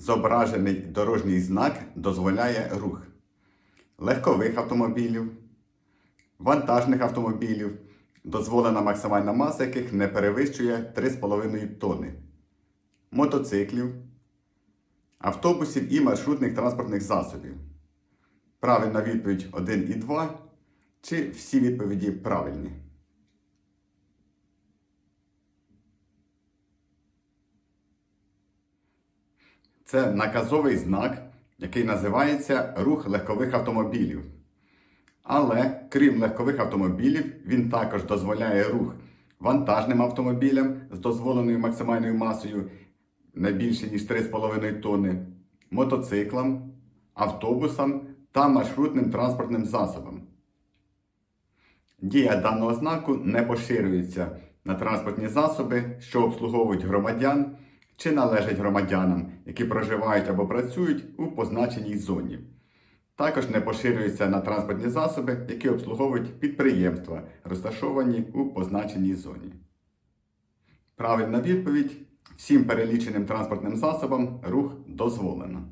зображений дорожній знак дозволяє рух легкових автомобілів, вантажних автомобілів, дозволена максимальна маса яких не перевищує 3,5 тонни, мотоциклів, автобусів і маршрутних транспортних засобів. Правильна відповідь 1 і 2. Чи всі відповіді правильні? Це наказовий знак, який називається рух легкових автомобілів. Але крім легкових автомобілів, він також дозволяє рух вантажним автомобілям з дозволеною максимальною масою не більше ніж 3,5 тонни, мотоциклам, автобусам та маршрутним транспортним засобам. Дія даного знаку не поширюється на транспортні засоби, що обслуговують громадян чи належать громадянам, які проживають або працюють у позначеній зоні. Також не поширюється на транспортні засоби, які обслуговують підприємства, розташовані у позначеній зоні. Правильна відповідь: всім переліченим транспортним засобам рух дозволено.